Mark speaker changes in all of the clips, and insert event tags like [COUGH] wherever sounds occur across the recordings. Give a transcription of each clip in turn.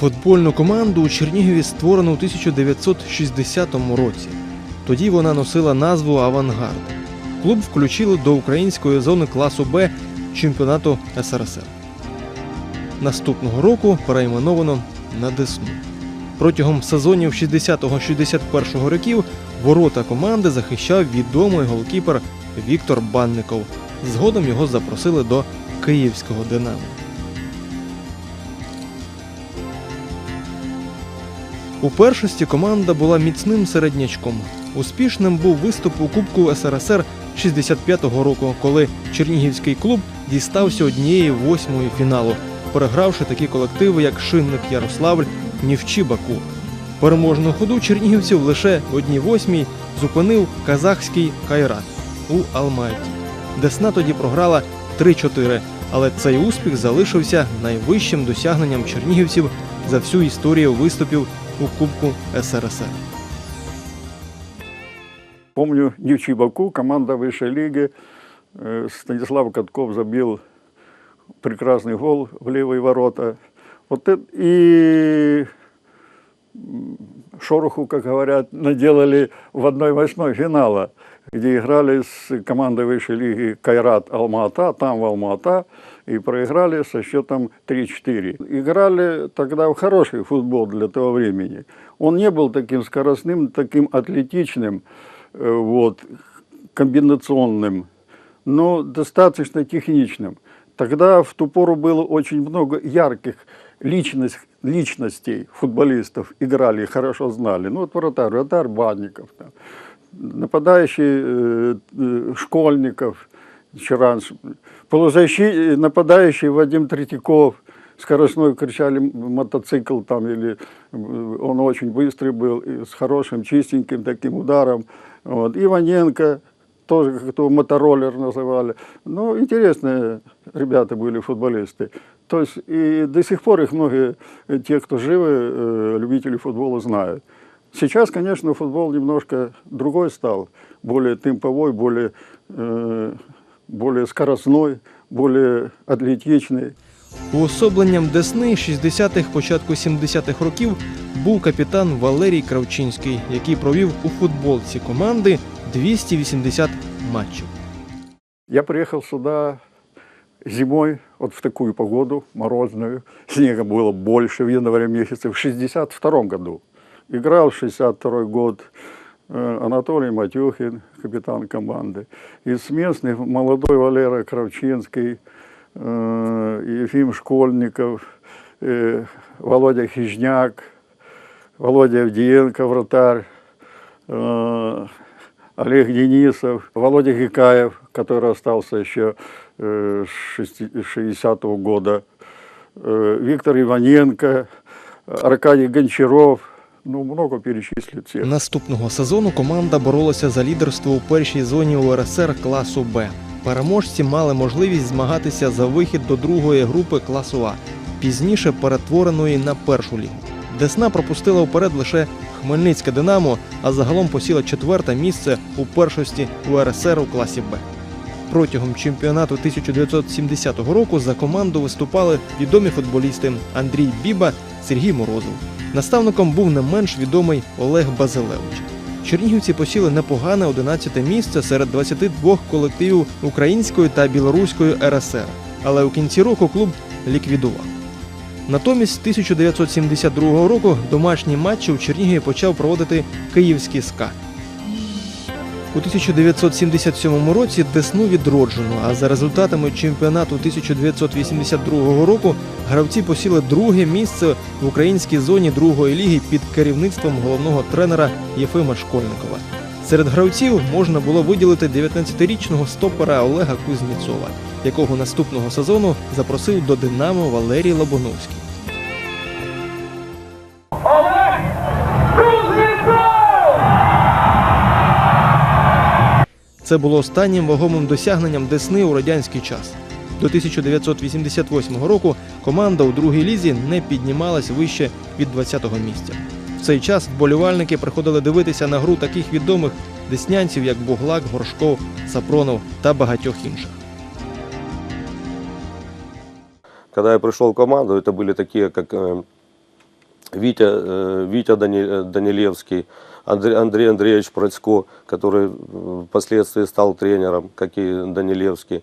Speaker 1: Футбольну команду у Чернігові створено у 1960 році. Тоді вона носила назву Авангард. Клуб включили до української зони класу Б чемпіонату СРСР. Наступного року перейменовано на Десну. Протягом сезонів 60-61 років ворота команди захищав відомий голкіпер Віктор Банников. Згодом його запросили до київського Динамо. У першості команда була міцним середнячком. Успішним був виступ у Кубку СРСР 65-го року, коли Чернігівський клуб дістався однієї восьмої фіналу, перегравши такі колективи, як Шинник Ярославль, Нівчі Баку. Переможну ходу чернігівців лише в одній восьмій зупинив казахський Кайрат у Алматі. Десна тоді програла 3-4, але цей успіх залишився найвищим досягненням чернігівців за всю історію виступів у Кубку СРСР.
Speaker 2: Помню, Нивчи Баку, команда высшей лиги. Э, Станислав Катков забил прекрасный гол в левые ворота. Вот это, и шороху, как говорят, наделали в одной восьмой финала, где играли с командой высшей лиги Кайрат Алма-Ата, там в Алма-Ата, и проиграли со счетом 3-4. Играли тогда в хороший футбол для того времени. Он не был таким скоростным, таким атлетичным, э, вот, комбинационным, но достаточно техничным. Тогда в ту пору было очень много ярких личность, личностей футболистов, играли, хорошо знали. Ну, вот вратарь, вратарь Банников, там, нападающий э, э, Школьников, Чаранш, полузащи- нападающий Вадим Третьяков, скоростной кричали мотоцикл там, или он очень быстрый был, с хорошим, чистеньким таким ударом. Вот. Иваненко, тоже как то мотороллер называли. Ну, интересные ребята были футболисты. То есть и до сих пор их многие, э, те, кто живы, э, любители футбола, знают. Сейчас, конечно, футбол немножко другой стал, более темповой, более, э, более скоростной, более атлетичный.
Speaker 1: Уособленням Десни 60-х, початку 70-х років був капітан Валерій Кравчинський, який провів у футболці команди 280 матчів.
Speaker 2: Я приехал сюда зимой, вот в такую погоду, морозную. Снега было больше в январе месяце, в 62 году. Играл 62 год э, Анатолий Матюхин, капитан команды. Из местных молодой Валера Кравчинский, э, Ефим Школьников, э, Володя Хижняк, Володя Авдиенко, вратарь, э, Олег Денисов, Володя Гикаев, который остался еще э, с 60-го года, э, Виктор Иваненко, Аркадий Гончаров, ну, много перечислить всех.
Speaker 1: Наступного сезону команда боролася за лідерство у першій зоні УРСР класу Б. Переможці мали можливість змагатися за вихід до другої групи класу А, пізніше перетвореної на першу лігу. Десна пропустила вперед лише Хмельницьке Динамо, а загалом посіла четверте місце у першості УРСР у класі Б. Протягом чемпіонату 1970 року за команду виступали відомі футболісти Андрій Біба, Сергій Морозов. Наставником був не менш відомий Олег Базилевич. Чернігівці посіли непогане 11 місце серед 22 колективів української та білоруської РСР, але у кінці року клуб ліквідував. Натомість з 1972 року домашні матчі у Чернігові почав проводити київський СКА. У 1977 році Десну відроджено, а за результатами чемпіонату 1982 року гравці посіли друге місце в українській зоні другої ліги під керівництвом головного тренера Єфима Школьникова. Серед гравців можна було виділити 19-річного стопера Олега Кузнєцова, якого наступного сезону запросив до Динамо Валерій Лобоновський. Це було останнім вагомим досягненням Десни у радянський час. До 1988 року команда у другій лізі не піднімалась вище від 20-го місця. В цей час вболівальники приходили дивитися на гру таких відомих деснянців, як Буглак, Горшков, Сапронов та багатьох інших.
Speaker 3: Когда я пришел в команду, это были такие, как э,
Speaker 4: Витя, э, Витя Дани- э, Данилевский, Андрей, Андрей Андреевич Процько, который э, впоследствии стал тренером, как и Данилевский.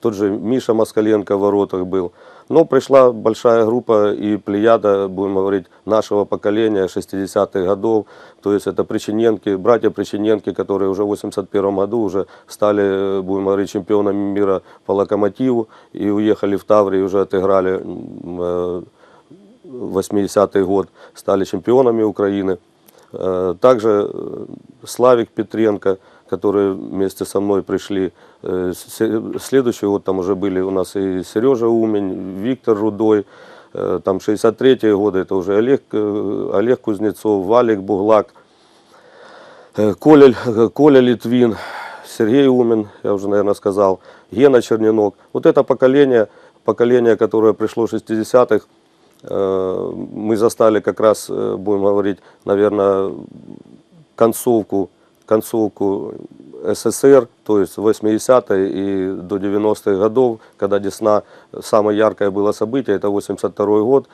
Speaker 4: Тот же Миша Москаленко в воротах был. Но пришла большая группа и плеяда, будем говорить, нашего поколения 60-х годов. То есть это Причиненки, братья Причиненки, которые уже в 81 году уже стали, э, будем говорить, чемпионами мира по локомотиву и уехали в Таврию, уже отыграли м, э, 80-й год, стали чемпионами Украины. Э, Также э, Славик Петренко, которые вместе со мной пришли. Э, се- Следующий год там уже были у нас и Сережа Умень, Виктор Рудой. Э, Там 63-е годы, это уже Олег, э, Олег Кузнецов, Валик Буглак, э, Коля, э, Коля Литвин, Сергей Умин, я уже, наверное, сказал, Гена Черненок. Вот это поколение, поколение, которое пришло в 60-х, э, мы застали как раз, э, будем говорить, наверное, концовку, концовку СССР, то есть 80-е и до 90-х годов, когда Десна, самое яркое было событие, это 82 год.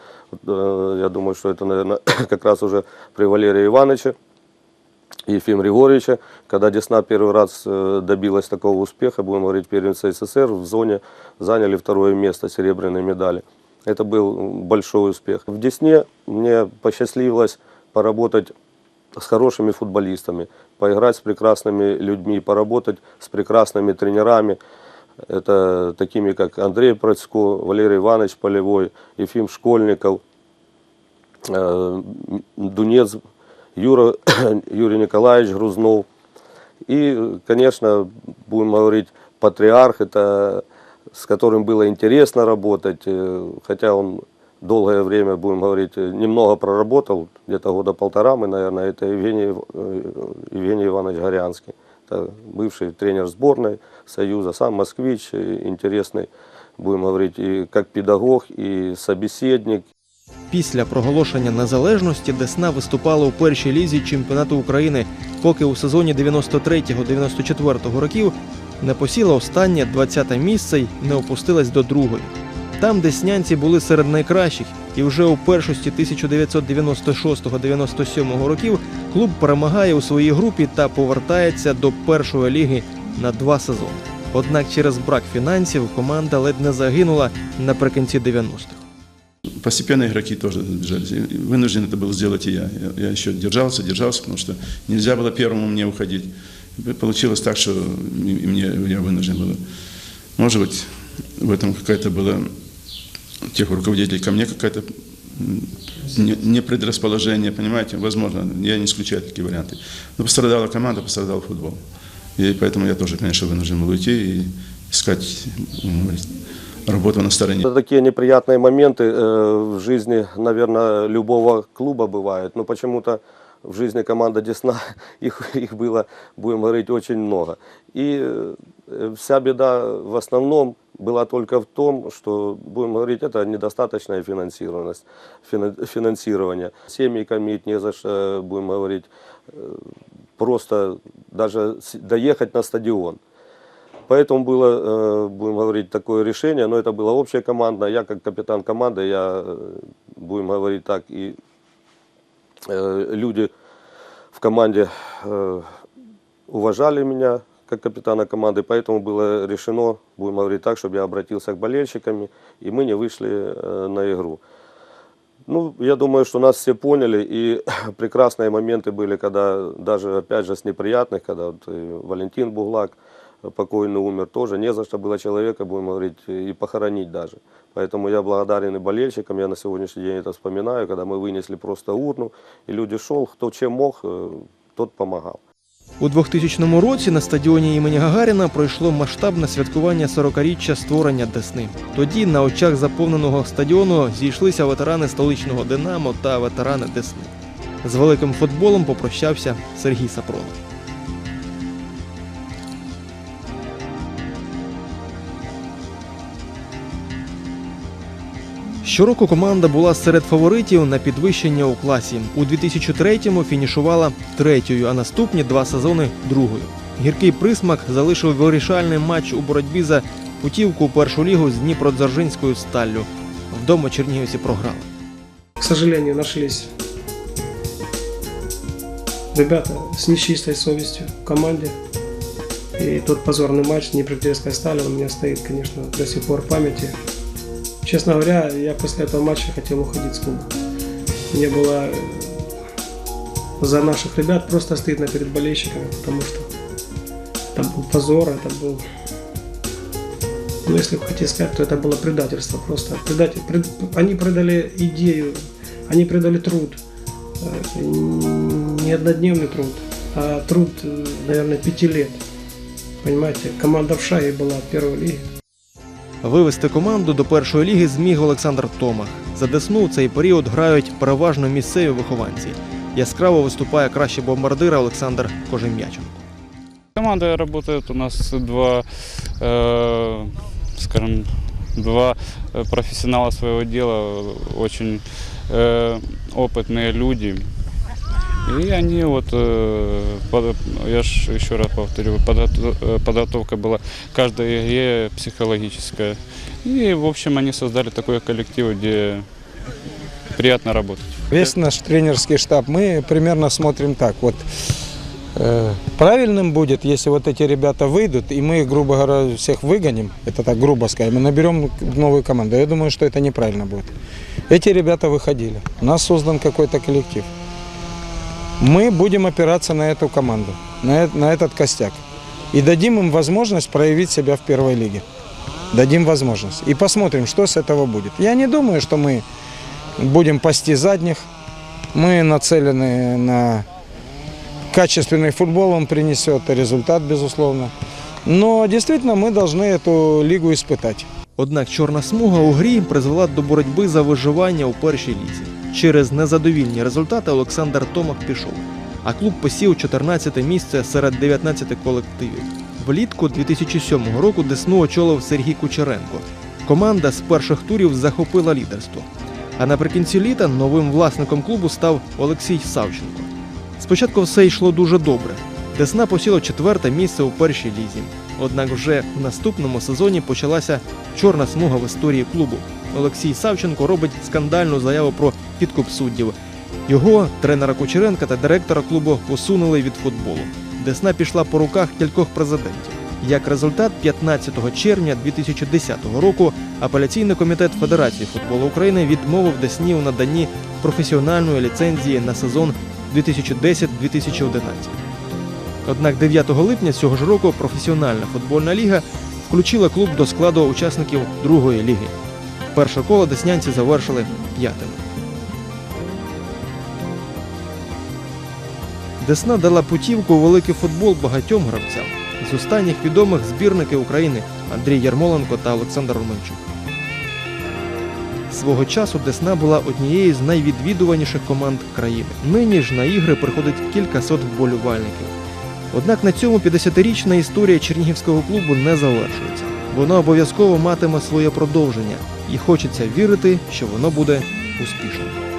Speaker 4: Э, Я думаю, что это, наверное, [COUGHS] как раз уже при Валерии Ивановиче. Ефим Григорьевича, когда Десна первый раз э, добилась такого успеха, будем говорить, первенца СССР, в зоне заняли второе место, серебряной медали. Это был большой успех. В Десне мне посчастливилось поработать с хорошими футболистами, поиграть с прекрасными людьми, поработать с прекрасными тренерами. Это такими, как Андрей Процько, Валерий Иванович Полевой, Ефим Школьников, э, Дунец, Юра, [COUGHS] Юрий Николаевич Грузнов. И, конечно, будем говорить, патриарх, это с которым было интересно работать, э, хотя он долгое время, будем говорить, э, немного проработал, где-то года полтора мы, наверное, это Евгений, э, Евгений Иванович Горянский. Это бывший тренер сборной Союза, сам москвич, э, интересный, будем говорить, и как педагог, и собеседник,
Speaker 1: Після проголошення незалежності Десна виступала у першій лізі чемпіонату України, поки у сезоні 93-94 років не посіла останнє 20-те місце й не опустилась до другої. Там деснянці були серед найкращих, і вже у першості 1996-97 років клуб перемагає у своїй групі та повертається до першої ліги на два сезони. Однак через брак фінансів команда ледь не загинула наприкінці 90-х.
Speaker 3: Постепенно игроки тоже сбежались. Вынужден это был сделать и я. я. Еще держался, держался, потому что нельзя было первому мне уходить. Получилось так, что мне, я вынужден был. Может быть, в этом какая-то была тех руководителей ко мне какая-то не, предрасположение, понимаете, возможно, я не исключаю такие варианты. Но пострадала команда, пострадал футбол. И поэтому я тоже, конечно, вынужден был уйти и искать работу на стороне.
Speaker 4: Это такие неприятные моменты э, в жизни, наверное, любого клуба бывают. Но почему-то в жизни команды Десна [LAUGHS] их, их было, будем говорить, очень много. И э, вся беда в основном была только в том, что, будем говорить, это недостаточная финансированность, фина- финансирование. Семьи кормить не за что, будем говорить, э, просто даже с- доехать на стадион. Поэтому было, э, будем говорить, такое решение, но это была общая команда. Я как капитан команды, я, э, будем говорить так, и э, люди в команде уважали меня как капитана команды, поэтому было решено, будем говорить так, чтобы я обратился к болельщикам, и мы не вышли на игру. Ну, я думаю, что нас все поняли, и [COUGHS] прекрасные моменты были, когда даже, опять же, с неприятных, когда вот Валентин Буглак, покойный умер, тоже не за что было человека, будем говорить, и похоронить даже. Поэтому я благодарен и болельщикам, я на сегодняшний день это вспоминаю, когда мы вынесли просто урну, и люди шел, кто чем мог, э, тот помогал.
Speaker 1: У 2000 році на стадіоні імені Гагаріна пройшло масштабне святкування 40-річчя створення Десни. Тоді на очах заповненого стадіону зійшлися ветерани столичного Динамо та ветерани Десни. З великим футболом попрощався Сергій Сапронов. Щороку команда була серед фаворитів на підвищення у класі. У 2003-му фінішувала третьою, а наступні два сезони другою. Гіркий присмак залишив вирішальний матч у боротьбі за путівку у першу лігу з Дніпродзержинською сталлю. Вдома чернігівці програли.
Speaker 5: К сожалению, нашлись ребята с нечистой совестью в команде. И тот позорный матч с Днепродзержской стали, он у меня стоит, конечно, до сих пор в памяти. Честно говоря, я после этого матча хотел уходить с клуба. Мне было э, за наших ребят просто стыдно перед болельщиками, потому что это был позор, это был... Ну, если хотите сказать, то это было предательство просто. Предатель, пред- они предали идею, они предали труд. Э, Не однодневный труд, а труд, э, наверное, пяти лет. Понимаете, команда в шаге была в первой лиге.
Speaker 1: Вивести команду до першої ліги зміг Олександр Томах. За Десну у цей період грають переважно місцеві вихованці. Яскраво виступає кращий бомбардир Олександр Кожем'яченко.
Speaker 6: Команда работает у нас два, э, скажем, два э, профессионала своего дела, очень э, опытные люди. И они вот, э, я ж еще раз повторю, э, подготовка была каждой игре психологическая. И, в общем, они создали такой коллектив, где приятно работать.
Speaker 7: Весь наш тренерский штаб мы примерно смотрим так. Вот э, правильным будет, если вот эти ребята выйдут, и мы, грубо говоря, всех выгоним, это так грубо скажем, и наберем новую команду. Я думаю, что это неправильно будет. Эти ребята выходили. У нас создан какой-то коллектив. Мы будем опираться на эту команду, на, э- на этот костяк. И дадим им возможность проявить себя в первой лиге. Дадим возможность. И посмотрим, что с этого будет. Я не думаю, что мы будем пасти задних. Мы нацелены на качественный футбол, он принесет результат, безусловно. Но действительно мы должны эту лигу испытать.
Speaker 1: Однак чорна смуга у грі призвела до боротьби за виживання у першій лізі. Через незадовільні результати Олександр Томах пішов, а клуб посів 14 місце серед 19 колективів. Влітку 2007 року Десну очолив Сергій Кучеренко. Команда з перших турів захопила лідерство. А наприкінці літа новим власником клубу став Олексій Савченко. Спочатку все йшло дуже добре. Десна посіла четверте місце у першій лізі. Однак вже в наступному сезоні почалася чорна смуга в історії клубу. Олексій Савченко робить скандальну заяву про підкуп суддів. Його, тренера Кучеренка та директора клубу усунули від футболу. Десна пішла по руках кількох президентів. Як результат, 15 червня 2010 року апеляційний комітет Федерації футболу України відмовив Десні у наданні професіональної ліцензії на сезон 2010-2011. Однак 9 липня цього ж року професіональна футбольна ліга включила клуб до складу учасників другої ліги. Перше коло деснянці завершили п'ятими. Десна дала путівку у великий футбол багатьом гравцям. З останніх відомих збірники України Андрій Ярмоленко та Олександр Романчук. Свого часу Десна була однією з найвідвідуваніших команд країни. Нині ж на ігри приходить кількасот вболівальників. Однак на цьому 50-річна історія чернігівського клубу не завершується. Вона обов'язково матиме своє продовження, і хочеться вірити, що воно буде успішним.